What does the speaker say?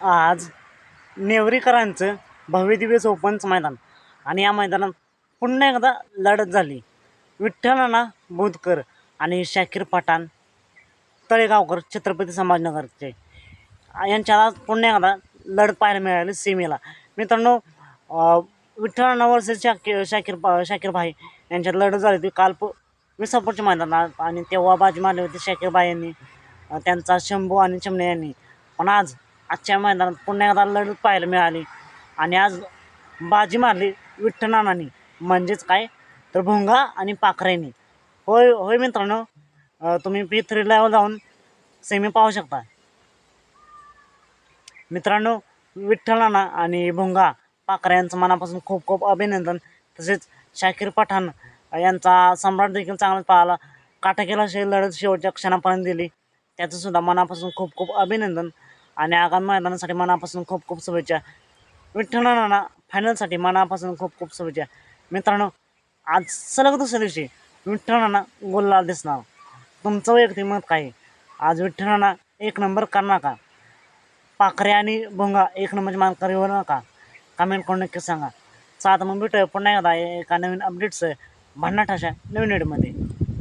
आज नेवरीकरांचं भव्यदिव्य सोपंच मैदान. आणि या मैदानात पुन्हा एकदा लढत झाली. विठ्ठलाना बोधकर आणि शाकीर पठाण तळेगावकर छत्रपती संभाजीनगरचे. यांच्या आज पुन्हा एकदा लढत पाहायला मिळाली सीमेला. मित्रांनो विठ्ठलाना वर्सेस शाकीर शाकीर शाकीर भाई यांच्यात लढत झाली होती. काल विसापूरच्या मैदानात आणि तेव्हा बाजी मारली होती शाकीर भाई यांनी. त्यांचा शंभू आणि चिमणे यांनी. पण आज आजच्या मैदानात पुन्हा एकदा लढत पाहायला मिळाली. आणि आज बाजी मारली विठ्ठलनानांनी म्हणजेच काय? तर भोंगा आणि पाखरेनी. होय होय मित्रांनो तुम्ही पी थ्री लेवल जाऊन सेमी पाहू शकता. मित्रांनो विठ्ठलाना आणि भोंगा पाखरे यांचं मनापासून खूप खूप अभिनंदन. तसेच शाकीर पठाण यांचा सम्राट देखील चांगलाच पाहिला काटाकेला लढत शेवटच्या क्षणापर्यंत दिली. त्याचंसुद्धा मनापासून खूप खूप अभिनंदन. आणि आगामी मैदानासाठी मनापासून खूप खूप शुभेच्छा. विठ्ठलांना फायनलसाठी मनापासून खूप खूप शुभेच्छा. मित्रांनो आज सलग दुसऱ्या दिवशी विठ्ठलांना गोललाल दिसणार. तुमचं वैयक्तिक मत काय? आहे? आज विठ्ठलांना एक नंबर करणार का? पाखरे आणि भोंगा एक नंबरची मानकरी होणार नका कमेंट करून नक्की सांगा. चला आता मग भेटूया पुन्हा एकदा एका नवीन अपडेट्स भांडणाठाशा नवीन व्हिडिओमध्ये